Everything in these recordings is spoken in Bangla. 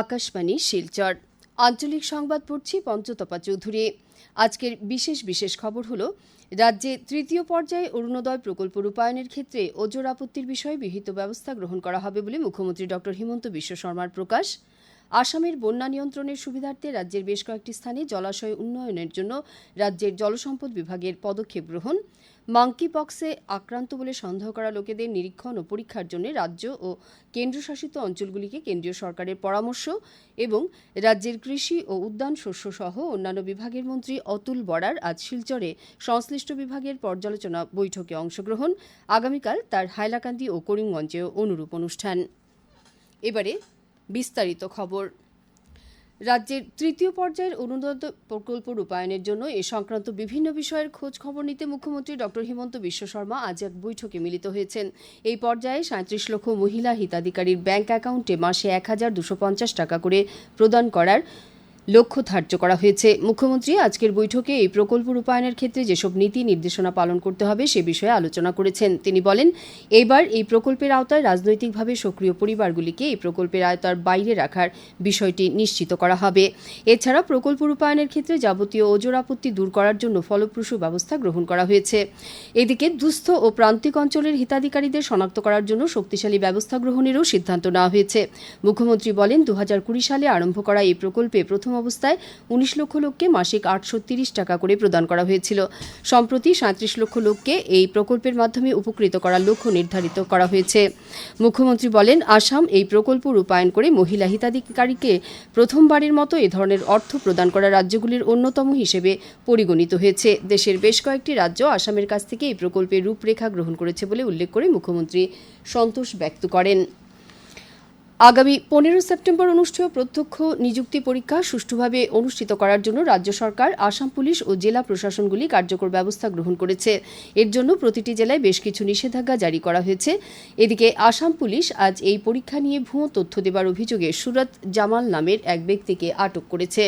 আকাশবাণী, শিলচর। আঞ্চলিক সংবাদ পড়ছি পঞ্চতপা চৌধুরী। আজকের বিশেষ বিশেষ খবর হলো, রাজ্যে তৃতীয় পর্যায়ে অরুণোদয় প্রকল্প রূপায়ণের ক্ষেত্রে ওজোর আপত্তির বিষয়ে বিহিত ব্যবস্থা গ্রহণ করা হবে বলে মুখ্যমন্ত্রী ড. হিমন্ত বিশ্ব শর্মার প্রকাশ। আসামের বন্যা নিয়ন্ত্রণের সুবিধার্থে রাজ্যের বেশ কয়েকটি স্থানে জলাশয় উন্নয়নের জন্য রাজ্যের জলসম্পদ বিভাগের পদক্ষেপ গ্রহণ। মাঙ্কি পক্সে আক্রান্ত বলে সন্দেহ করা লোকেদের নিরীক্ষণ ও পরীক্ষার জন্য রাজ্য ও কেন্দ্রশাসিত অঞ্চলগুলিকে কেন্দ্রীয় সরকারের পরামর্শ এবং রাজ্যের কৃষি ও উদ্যান শস্য সহ অন্যান্য বিভাগের মন্ত্রী অতুল বড়ার আজ শিলচরে সংশ্লিষ্ট বিভাগের পর্যালোচনা বৈঠকে অংশগ্রহণ। আগামীকাল তার হাইলাকান্দি ও করিমগঞ্জেও অনুরূপ অনুষ্ঠান। এবারে বিস্তারিত খবর। রাজ্যের তৃতীয় পর্যায়ের অনুদান প্রকল্প রূপায়ণের জন্য এ সংক্রান্ত বিভিন্ন বিষয়ের খোঁজ খবর নিতে মুখ্যমন্ত্রী ড হিমন্ত বিশ্ব শর্মা আজ এক বৈঠকে মিলিত হয়েছেন। এই পর্যায়ে সাঁত্রিশ লক্ষ মহিলা হিতাধিকারীর ব্যাংক অ্যাকাউন্টে মাসে এক হাজার দুশো পঞ্চাশ টাকা করে প্রদান করার লক্ষ্য ধার্য করা হয়েছে। মুখ্যমন্ত্রী আজকের বৈঠকে এই প্রকল্প রূপায়ণের ক্ষেত্রে যেসব নীতি নির্দেশনা পালন করতে হবে সে বিষয়ে আলোচনা করেছেন। তিনি বলেন, এবার এই প্রকল্পের আওতায় রাজনৈতিকভাবে সক্রিয় পরিবারগুলিকে এই প্রকল্পের আওতার বাইরে রাখার বিষয়টি নিশ্চিত করা হবে। এছাড়া প্রকল্প রূপায়ণের ক্ষেত্রে যাবতীয় ওজোর আপত্তি দূর করার জন্য ফলপ্রসূ ব্যবস্থা গ্রহণ করা হয়েছে। এদিকে দুস্থ ও প্রান্তিক অঞ্চলের হিতাধিকারীদের শনাক্ত করার জন্য শক্তিশালী ব্যবস্থা গ্রহণেরও সিদ্ধান্ত নেওয়া হয়েছে। মুখ্যমন্ত্রী বলেন দু হাজার কুড়ি সালে আরম্ভ করা এই প্রকল্পে প্রথম অবস্থায় উনিশ লক্ষ লোককে মাসিক আটশো টাকা করে প্রদান করা হয়েছিল। সম্প্রতি সাঁত্রিশ লক্ষ লোককে এই প্রকল্পের মাধ্যমে উপকৃত করার লক্ষ্য নির্ধারিত করা হয়েছে। মুখ্যমন্ত্রী বলেন, আসাম এই প্রকল্প রূপায়ণ করে মহিলা হিতাধিকারীকে প্রথমবারের মতো এ ধরনের অর্থ প্রদান করা রাজ্যগুলির অন্যতম হিসেবে পরিগণিত হয়েছে। দেশের বেশ কয়েকটি রাজ্য আসামের কাছ থেকে এই প্রকল্পের রূপরেখা গ্রহণ করেছে বলে উল্লেখ করে মুখ্যমন্ত্রী সন্তোষ ব্যক্ত করেন। আগামী পনেরো সেপ্টেম্বর অনুষ্ঠেয় প্রত্যক্ষ নিযুক্তি পরীক্ষা সুষ্ঠুভাবে অনুষ্ঠিত করার জন্য রাজ্য সরকার, আসাম পুলিশ ও জেলা প্রশাসনগুলি কার্যকর ব্যবস্থা গ্রহণ করেছে। এর জন্য প্রতিটি জেলায় বেশ কিছু নিষেধাজ্ঞা জারি করা হয়েছে। এদিকে আসাম পুলিশ আজ এই পরীক্ষা নিয়ে ভুয়ো তথ্য দেবার অভিযোগে সুরত জামাল নামের এক ব্যক্তিকে আটক করেছে।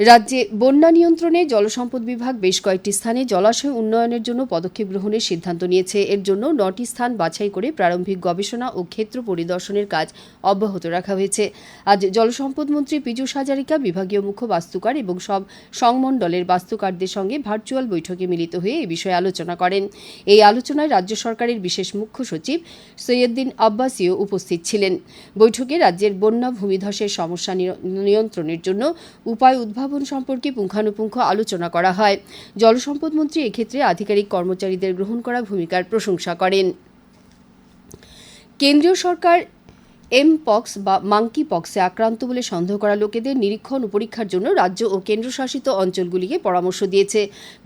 রাজ্যে বন্যা নিয়ন্ত্রণে জলসম্পদ বিভাগ বেশ কয়েকটি স্থানে জলাশয় উন্নয়নের জন্য পদক্ষেপ গ্রহণের সিদ্ধান্ত নিয়েছে। এর জন্য নটি স্থান বাছাই করে প্রারম্ভিক গবেষণা ও ক্ষেত্র পরিদর্শনের কাজ অব্যাহত রাখা হয়েছে। আজ জলসম্পদ মন্ত্রী পীযূষ হাজারিকা, বিভাগীয় মুখ্য বাস্তুকার এবং সব সংমণ্ডলের বাস্তুকারদের সঙ্গে ভার্চুয়াল বৈঠকে মিলিত হয়ে এ বিষয়ে আলোচনা করেন। এই আলোচনায় রাজ্য সরকারের বিশেষ মুখ্য সচিব সৈয়দ্দিন আব্বাসীও উপস্থিত ছিলেন। বৈঠকে রাজ্যের বন্যা ভূমিধসের সমস্যা নিয়ন্ত্রণের জন্য উপায় উদ্ভাবন উদ্ভাবন সম্পর্কে পুঙ্খানুপুঙ্খ আলোচনা করা হয়। জলসম্পদ মন্ত্রী এক্ষেত্রে আধিকারিক কর্মচারীদের গ্রহণ করা ভূমিকার প্রশংসা করেন। কেন্দ্রীয় সরকার এম পক্স বা মাঙ্কি পক্সে আক্রান্ত বলে সন্দেহ করা লোকেদের নিরীক্ষণ ও পরীক্ষার জন্য রাজ্য ও কেন্দ্রশাসিত অঞ্চলগুলিকে পরামর্শ দিয়েছে।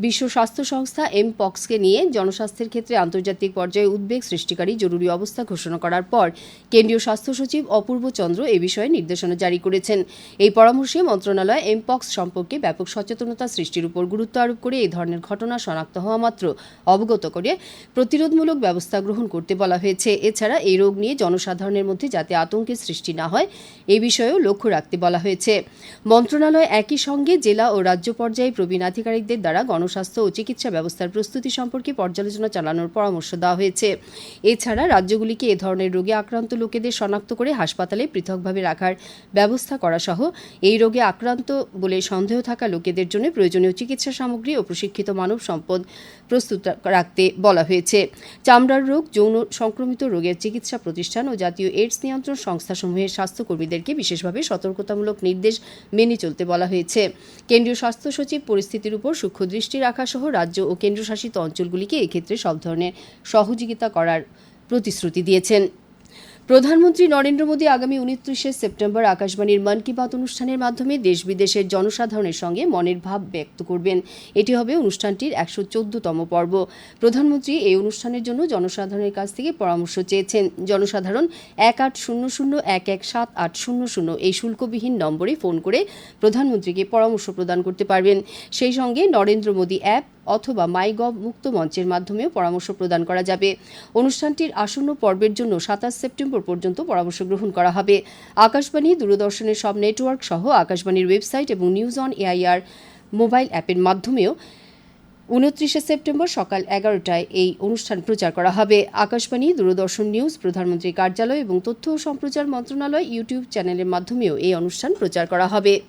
বিশ্ব স্বাস্থ্য সংস্থা এম পক্সকে নিয়ে জনস্বাস্থ্যের ক্ষেত্রে আন্তর্জাতিক পর্যায়ে উদ্বেগ সৃষ্টিকারী জরুরি অবস্থা ঘোষণা করার পর কেন্দ্রীয় স্বাস্থ্য সচিব অপূর্ব চন্দ্র এ বিষয়ে নির্দেশনা জারি করেছেন। এই পরামর্শে মন্ত্রণালয় এম পক্স সম্পর্কে ব্যাপক সচেতনতা সৃষ্টির উপর গুরুত্ব আরোপ করে এই ধরনের ঘটনা শনাক্ত হওয়া মাত্র অবগত করে প্রতিরোধমূলক ব্যবস্থা গ্রহণ করতে বলা হয়েছে। এছাড়া এই রোগ নিয়ে জনসাধারণের মধ্যে যাতে যাতে আতঙ্কের সৃষ্টি না হয়, এ বিষয়েও লক্ষ্য রাখতে বলা হয়েছে। মন্ত্রণালয় একই সঙ্গে জেলা ও রাজ্য পর্যায়ে প্রবীণ আধিকারিকদের দ্বারা গণস্বাস্থ্য ও চিকিৎসা ব্যবস্থার প্রস্তুতি সম্পর্কে পর্যালোচনা চালানোর পরামর্শ দেওয়া হয়েছে। এছাড়া রাজ্যগুলিকে এ ধরনের রোগে আক্রান্ত লোকেদের শনাক্ত করে হাসপাতালে পৃথকভাবে রাখার ব্যবস্থা করা সহ এই রোগে আক্রান্ত বলে সন্দেহ থাকা লোকেদের জন্য প্রয়োজনীয় চিকিৎসা সামগ্রী ও প্রশিক্ষিত মানব সম্পদ প্রস্তুত রাখতে বলা হয়েছে। চামড়ার রোগ, যৌন সংক্রমিত রোগের চিকিৎসা প্রতিষ্ঠান ও জাতীয় এইডস নিয়ন্ত্রণ নিয়ন্ত্রণ সংস্থাসমূহের স্বাস্থ্যকর্মীদেরকে বিশেষভাবে সতর্কতামূলক নির্দেশ মেনে চলতে বলা হয়েছে। কেন্দ্রীয় স্বাস্থ্য সচিব পরিস্থিতির উপর সূক্ষ্ম দৃষ্টি রাখা সহ রাজ্য ও কেন্দ্রশাসিত অঞ্চলগুলিকে এক্ষেত্রে সব ধরনের সহযোগিতা করার প্রতিশ্রুতি দিয়েছেন। প্রধানমন্ত্রী নরেন্দ্র মোদী আগামী উনত্রিশে সেপ্টেম্বর আকাশবাণীর মন কি বাত অনুষ্ঠানের মাধ্যমে দেশ বিদেশের জনসাধারণের সঙ্গে মনের ভাব ব্যক্ত করবেন। এটি হবে অনুষ্ঠানটির একশো চোদ্দতম পর্ব। প্রধানমন্ত্রী এই অনুষ্ঠানের জন্য জনসাধারণের কাছ থেকে পরামর্শ চেয়েছেন। জনসাধারণ এক আট শূন্য শূন্য এক এক সাত আট শূন্য শূন্য এই শুল্কবিহীন নম্বরে ফোন করে প্রধানমন্ত্রীকে পরামর্শ প্রদান করতে পারবেন। সেই সঙ্গে নরেন্দ্র মোদী অ্যাপ অথবা মাইগভ মুক্ত মঞ্চের মাধ্যমেও পরামর্শ প্রদান করা যাবে। অনুষ্ঠানটির আসন্ন পর্বের জন্য সাতাশ সেপ্টেম্বর পর্যন্ত পরামর্শ গ্রহণ করা হবে। আকাশবাণী, দূরদর্শনের সব নেটওয়ার্ক সহ আকাশবাণীর ওয়েবসাইট এবং নিউজ অন এআইআর মোবাইল অ্যাপের মাধ্যমেও উনত্রিশে সেপ্টেম্বর সকাল এগারোটায় এই অনুষ্ঠান প্রচার করা হবে। আকাশবাণী, দূরদর্শন নিউজ, প্রধানমন্ত্রীর কার্যালয় এবং তথ্য ও সম্প্রচার মন্ত্রণালয় ইউটিউব চ্যানেলের মাধ্যমেও এই অনুষ্ঠান প্রচার করা হবে।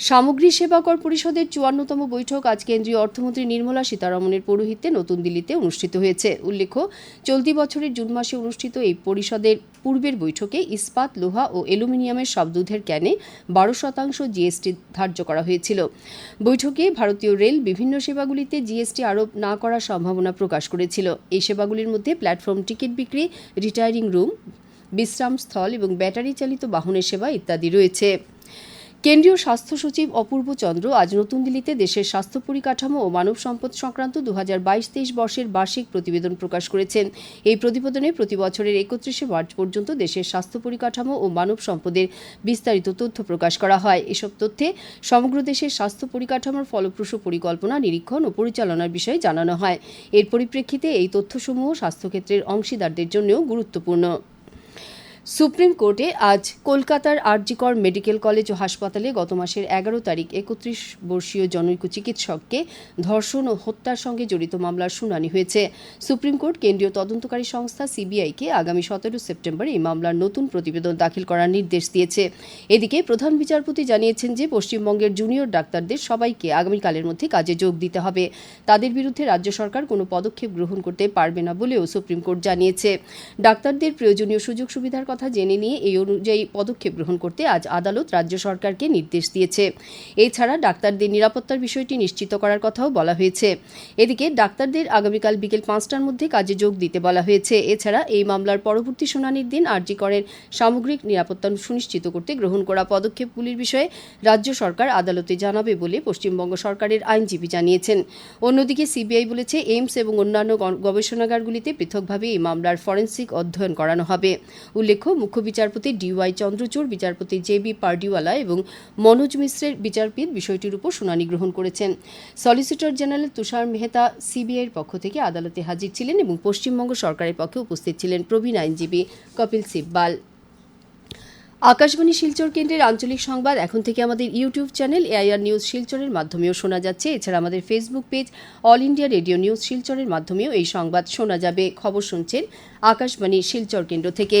সামগ্রী সেবা কর পরিষদের চুয়ান্নতম বৈঠক আজ কেন্দ্রীয় অর্থমন্ত্রী নির্মলা সীতারমণের পৌরোহিত্যে নতুন দিল্লিতে অনুষ্ঠিত হয়েছে। উল্লেখ্য, চলতি বছরের জুন মাসে অনুষ্ঠিত এই পরিষদের পূর্বের বৈঠকে ইস্পাত, লোহা ও অ্যালুমিনিয়ামের সব দুধের ক্যানে বারো শতাংশ জিএসটি ধার্য করা হয়েছিল। বৈঠকে ভারতীয় রেল বিভিন্ন সেবাগুলিতে জিএসটি আরোপ না করার সম্ভাবনা প্রকাশ করেছিল। এই সেবাগুলির মধ্যে প্ল্যাটফর্ম টিকিট বিক্রি, রিটায়ারিং রুম বিশ্রামস্থল এবং ব্যাটারি চালিত বাহনের সেবা ইত্যাদি রয়েছে। কেন্দ্রীয় স্বাস্থ্য সচিব অপূর্ব চন্দ্র আজ নতুন দিল্লিতে দেশের স্বাস্থ্য পরিকাঠামো ও মানব সম্পদ সংক্রান্ত দু হাজার বাইশ তেইশ বর্ষের বার্ষিক প্রতিবেদন প্রকাশ করেছেন। এই প্রতিবেদনে প্রতি বছরের একত্রিশে মার্চ পর্যন্ত দেশের স্বাস্থ্য পরিকাঠামো ও মানব সম্পদের বিস্তারিত তথ্য প্রকাশ করা হয়। এসব তথ্যে সমগ্র দেশের স্বাস্থ্য পরিকাঠামোর ফলপ্রসূ পরিকল্পনা, নিরীক্ষণ ও পরিচালনার বিষয়ে জানানো হয়। এর পরিপ্রেক্ষিতে এই তথ্যসমূহ স্বাস্থ্যক্ষেত্রের অংশীদারদের জন্যও গুরুত্বপূর্ণ। সুপ্রিম কোর্টে আজ কলকাতার আরজিকর মেডিকেল কলেজ ও হাসপাতালে গত মাসের এগারো তারিখ একত্রিশ বর্ষীয় জনৈক চিকিৎসককে ধর্ষণ ও হত্যার সঙ্গে জড়িত মামলার শুনানি হয়েছে। সুপ্রিম কোর্ট কেন্দ্রীয় তদন্তকারী সংস্থা সিবিআইকে আগামী সতেরো সেপ্টেম্বর এই মামলার নতুন প্রতিবেদন দাখিল করার নির্দেশ দিয়েছে। এদিকে প্রধান বিচারপতি জানিয়েছেন যে, পশ্চিমবঙ্গের জুনিয়র ডাক্তারদের সবাইকে আগামীকালের মধ্যে কাজে যোগ দিতে হবে। তাদের বিরুদ্ধে রাজ্য সরকার কোনো পদক্ষেপ গ্রহণ করতে পারবে না বলেও সুপ্রিম কোর্ট জানিয়েছে। ডাক্তারদের প্রয়োজনীয় সুযোগ সুবিধার কথা জেনে নিয়ে এই অনুযায়ী পদক্ষেপ গ্রহণ করতে আজ আদালত রাজ্য সরকারকে নির্দেশ দিয়েছে। এছাড়া ডাক্তারদের নিরাপত্তার বিষয়টি নিশ্চিত করার কথাও বলা হয়েছে। এদিকে ডাক্তারদের আগামীকাল বিকেল পাঁচটার মধ্যে কাজে যোগ দিতে বলা হয়েছে। এছাড়া এই মামলার পরবর্তী শুনানির দিন আরজি করের সামগ্রিক নিরাপত্তা সুনিশ্চিত করতে গ্রহণ করা পদক্ষেপগুলির বিষয়ে রাজ্য সরকার আদালতে জানাবে বলে পশ্চিমবঙ্গ সরকারের আইনজীবী জানিয়েছেন। অন্যদিকে সিবিআই বলেছে, এইমস এবং অন্যান্য গবেষণাগারগুলিতে পৃথকভাবে এই মামলার ফরেন্সিক অধ্যয়ন করানো হবে। উল্লেখ্য মুখ্য বিচারপতি ডিওয়াই চন্দ্রচূড়, বিচারপতি জে বি পার্ডিওয়ালা এবং মনোজ মিশ্রের বিচারপীঠ বিষয়টির উপর শুনানি গ্রহণ করেছেন। সলিসিটর জেনারেল তুষার মেহতা সিবিআইয়ের পক্ষ থেকে আদালতে হাজির ছিলেন এবং পশ্চিমবঙ্গ সরকারের পক্ষে উপস্থিত ছিলেন প্রবীণ আইনজীবী কপিল সিব্বাল। আকাশবাণী শিলচর কেন্দ্রের আঞ্চলিক সংবাদ, এখন থেকে আমাদের ইউটিউব চ্যানেল এআইআর নিউজ শিলচরের মাধ্যমেও শোনা যাচ্ছে। এছাড়া আমাদের Facebook page All India Radio News শিলচরের মাধ্যমেও এই সংবাদ শোনা যাবে। খবর শুনছেন আকাশবাণী শিলচর কেন্দ্র থেকে।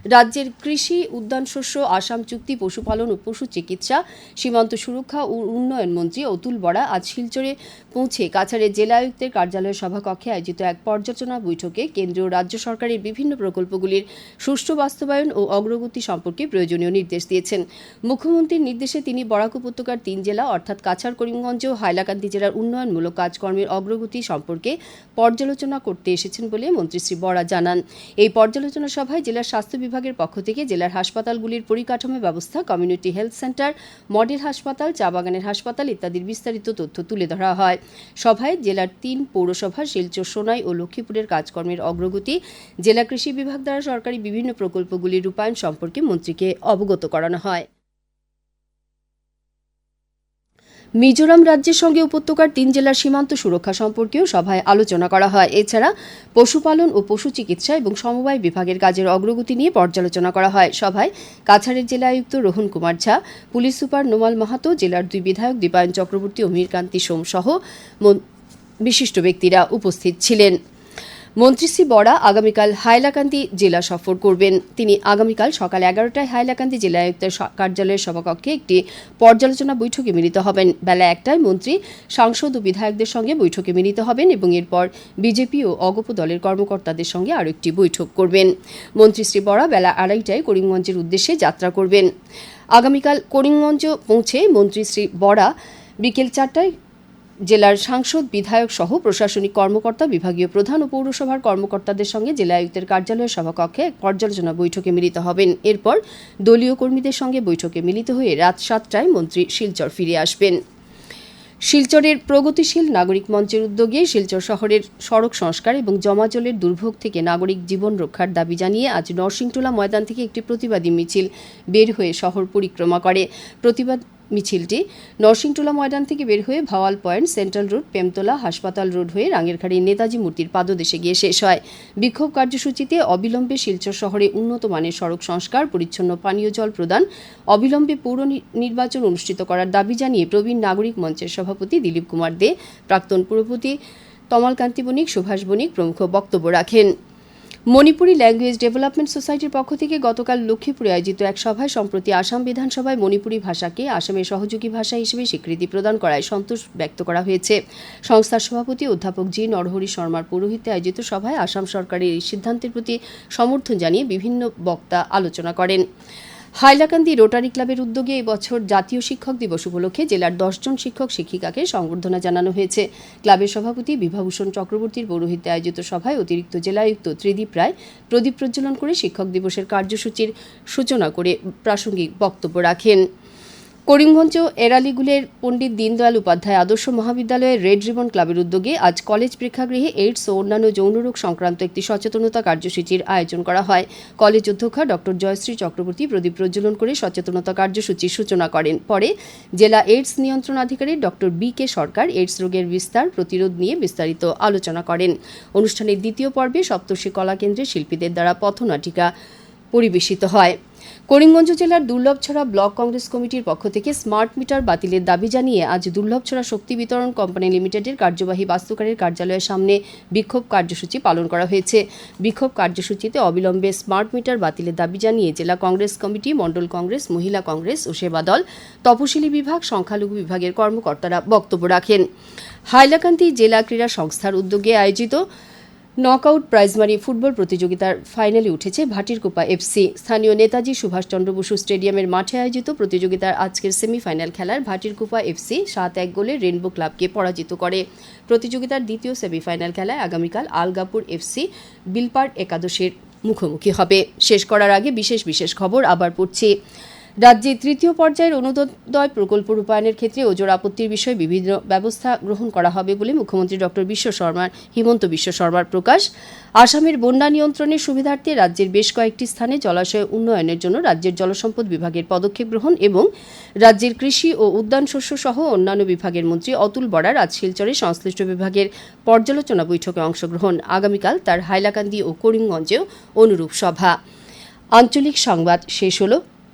রাজ্যের কৃষি, উদ্যান শস্য, আসাম চুক্তি, পশুপালন ও পশু চিকিৎসা, সীমান্ত সুরক্ষা ও উন্নয়ন মন্ত্রী অতুল বরা আজ শিলচরে পৌঁছে কাছাড়ের জেলা আয়ুক্তের কার্যালয় সভাকক্ষে আয়োজিত এক পর্যালোচনা বৈঠকে কেন্দ্রীয় রাজ্য সরকারের বিভিন্ন প্রকল্পগুলির সুষ্ঠু বাস্তবায়ন ও অগ্রগতি সম্পর্কে প্রয়োজনীয় নির্দেশ দিয়েছেন। মুখ্যমন্ত্রীর নির্দেশে তিনি বরাক উপত্যকার তিন জেলা, অর্থাৎ কাছাড়, করিমগঞ্জ ও হাইলাকান্দি জেলার উন্নয়নমূলক কাজকর্মের অগ্রগতি সম্পর্কে পর্যালোচনা করতে এসেছেন বলে মন্ত্রী শ্রী বরা জানান। এই পর্যালোচনা সভায় জেলার স্বাস্থ্য বিভাগের পক্ষ থেকে জেলার হাসপাতালগুলির পরিকাঠামো ব্যবস্থা কমিউনিটি হেলথ সেন্টার মডেল হাসপাতাল, চা বাগানের হাসপাতাল ইত্যাদির বিস্তারিত তথ্য তুলে ধরা হয়। সভায় জেলার তিন পৌরসভা শিলচর, সোনাই ও লক্ষ্মীপুরের কাজকর্মের অগ্রগতি, জেলা কৃষি বিভাগ দ্বারা সরকারি বিভিন্ন প্রকল্পগুলির রূপায়ণ সম্পর্কে মন্ত্রীকে অবগত করানো হয়। মিজোরাম রাজ্যের সঙ্গে উপত্যকার তিন জেলার সীমান্ত সুরক্ষা সম্পর্কেও সভায় আলোচনা করা হয়। এছাড়া পশুপালন ও পশু চিকিৎসা এবং সমবায় বিভাগের কাজের অগ্রগতি নিয়ে পর্যালোচনা করা হয়। সভায় কাছাড়ের জেলা আয়ুক্ত রোহন কুমার ঝা, পুলিশ সুপার নোমাল মাহাতো, জেলার দুই বিধায়ক দীপায়ন চক্রবর্তী ও মীরকান্তি সোম সহ বিশিষ্ট ব্যক্তিরা উপস্থিত ছিলেন। মন্ত্রী শ্রী বরা আগামীকাল হাইলাকান্দি জেলা সফর করবেন। তিনি আগামীকাল সকাল এগারোটায় হাইলাকান্দি জেলা আয়ুক্তের কার্যালয়ের সভাকক্ষে একটি পর্যালোচনা বৈঠকে মিলিত হবেন। বেলা একটায় মন্ত্রী, সাংসদ ও বিধায়কদের সঙ্গে বৈঠকে মিলিত হবেন এবং এরপর বিজেপি ও অগপ দলের কর্মকর্তাদের সঙ্গে আরও একটি বৈঠক করবেন। মন্ত্রী শ্রী বরা বেলা আড়াইটায় করিমগঞ্জের উদ্দেশ্যে যাত্রা করবেন। আগামীকাল করিমগঞ্জ পৌঁছে মন্ত্রী শ্রী বরা বিকেল চারটায় জেলার সাংসদ, বিধায়ক সহ প্রশাসনিক কর্মকর্তা, বিভাগীয় প্রধান ও পৌরসভার কর্মকর্তাদের সঙ্গে জেলা আয়ুক্তের কার্যালয়ের সভাকক্ষে এক পর্যালোচনা বৈঠকে মিলিত হবেন। এরপর দলীয় কর্মীদের সঙ্গে বৈঠকে মিলিত হয়ে রাত সাতটায় মন্ত্রী শিলচর ফিরে আসবেন। শিলচরের প্রগতিশীল নাগরিক মঞ্চের উদ্যোগে শিলচর শহরের সড়ক সংস্কার এবং জমাজলের দুর্ভোগ থেকে নাগরিক জীবন রক্ষার দাবি জানিয়ে আজ নরসিংটোলা ময়দান থেকে একটি প্রতিবাদী মিছিল বের হয়ে শহর পরিক্রমা করে। প্রতিবাদ মিছিলটি নরসিংটোলা ময়দান থেকে বের হয়ে Bhawal point central road Pemtala হাসপাতাল রোড হয়ে রাঙেরখাড়ি নেতাজি মূর্তির পাদদেশে গিয়ে শেষ হয়। বিক্ষোভ কার্যসূচিতে অবিলম্বে শিলচর শহরে উন্নত মানের সড়ক সংস্কার, পরিচ্ছন্ন পানীয় জল প্রদান, অবিলম্বে পৌর নির্বাচন অনুষ্ঠিত করার দাবি জানিয়ে প্রবীণ নাগরিক মঞ্চের সভাপতি দিলীপ কুমার দে, প্রাক্তন পুরপতি তমালকান্তি বণিক, সুভাষ বণিক প্রমুখ বক্তব্য রাখেন। মণিপুরী ল্যাঙ্গুয়েজ ডেভেলপমেন্ট সোসাইটির পক্ষ থেকে গতকাল লক্ষ্মীপুরে আয়োজিত এক সভায় সম্প্রতি আসাম বিধানসভায় মণিপুরী ভাষাকে আসামের সহযোগী ভাষা হিসেবে স্বীকৃতি প্রদান করায় সন্তোষ ব্যক্ত করা হয়েছে। সংস্থার সভাপতি অধ্যাপক জি নরহরি শর্মার পৌরোহিত্যে আয়োজিত সভায় আসাম সরকারের এই সিদ্ধান্তের প্রতি সমর্থন জানিয়ে বিভিন্ন বক্তা আলোচনা করেন। হাইলাকান্দি রোটারি ক্লাবের উদ্যোগে এবছর জাতীয় শিক্ষক দিবস উপলক্ষে জেলার দশজন শিক্ষক শিক্ষিকাকে সংবর্ধনা জানানো হয়েছে। ক্লাবের সভাপতি বিভাভূষণ চক্রবর্তীর পৌরোহিত্যে আয়োজিত সভায় অতিরিক্ত জেলায়ুক্ত ত্রিদীপ রায় প্রদীপ প্রজ্বলন করে শিক্ষক দিবসের কার্যসূচির সূচনা করে প্রাসঙ্গিক বক্তব্য রাখেন। করিমগঞ্জ এরালিগুলের পণ্ডিত দীনদয়াল উপাধ্যায় আদর্শ মহাবিদ্যালয়ের রেড রিবন ক্লাবের উদ্যোগে আজ কলেজ প্রেক্ষাগৃহে এইডস ও অন্যান্য যৌনরোগ সংক্রান্ত একটি সচেতনতা কার্যসূচির আয়োজন করা হয়। কলেজ অধ্যক্ষা ডক্টর জয়শ্রী চক্রবর্তী প্রদীপ প্রজ্বলন করে সচেতনতা কার্যসূচির সূচনা করেন। পরে জেলা এইডস নিয়ন্ত্রণ আধিকারিক doctor B K Sarkar AIDS রোগের বিস্তার প্রতিরোধ নিয়ে বিস্তারিত আলোচনা করেন। অনুষ্ঠানের দ্বিতীয় পর্বে সপ্তর্ষি কলা কেন্দ্রের শিল্পীদের দ্বারা পথনাটিকা পরিবেশিত হয়। করিমগঞ্জ জেলার দুর্লভছড়া ব্লক কংগ্রেস কমিটির পক্ষ থেকে স্মার্ট মিটার বাতিলের দাবি জানিয়ে আজ দুর্লভছড়া শক্তি বিতরণ কোম্পানি লিমিটেডের কার্যবাহী বাস্তুকারের কার্যালয়ের সামনে বিক্ষোভ কার্যসূচি পালন করা হয়েছে। বিক্ষোভ কার্যসূচিতে অবিলম্বে স্মার্ট মিটার বাতিলের দাবি জানিয়ে জেলা কংগ্রেস কমিটি, মণ্ডল কংগ্রেস, মহিলা কংগ্রেস ও সেবা দল তপশিলি বিভাগ, সংখ্যালঘু বিভাগের কর্মকর্তারা বক্তব্য রাখেন। হাইলাকান্দি জেলা ক্রীড়া সংস্থার উদ্যোগে আয়োজিত নকআউট প্রাইজমারি ফুটবল প্রতিযোগিতার ফাইনালে উঠেছে ভাটিরকুপা এফসি। স্থানীয় নেতাজি সুভাষচন্দ্র বসু স্টেডিয়ামের মাঠে আয়োজিত প্রতিযোগিতার আজকের সেমিফাইনাল খেলার ভাটিরকুপা এফসি সাত এক গোলে রেনবো ক্লাবকে পরাজিত করে। প্রতিযোগিতার দ্বিতীয় সেমিফাইনাল খেলায় আগামীকাল আলগাপুর এফসি বিলপার্ট একাদশের মুখোমুখি হবে। শেষ করার আগে বিশেষ বিশেষ খবর আবার পড়ছি। রাজ্যে তৃতীয় পর্যায়ের অনুদয় প্রকল্প রূপায়ণের ক্ষেত্রে ওজোর আপত্তির বিষয়ে বিভিন্ন ব্যবস্থা গ্রহণ করা হবে বলে মুখ্যমন্ত্রী ডক্টর বিশ্ব শর্মার, হিমন্ত বিশ্ব শর্মার প্রকাশ। আসামের বন্যা নিয়ন্ত্রণের সুবিধার্থে রাজ্যের বেশ কয়েকটি স্থানে জলাশয় উন্নয়নের জন্য রাজ্যের জলসম্পদ বিভাগের পদক্ষেপ গ্রহণ এবং রাজ্যের কৃষি ও উদ্যান শস্য সহ অন্যান্য বিভাগের মন্ত্রী অতুল বরার আজ শিলচরে সংশ্লিষ্ট বিভাগের পর্যালোচনা বৈঠকে অংশগ্রহণ। আগামীকাল তার হাইলাকান্দি ও করিমগঞ্জেও অনুরূপ সভা। আঞ্চলিক সংবাদ শেষ হলো।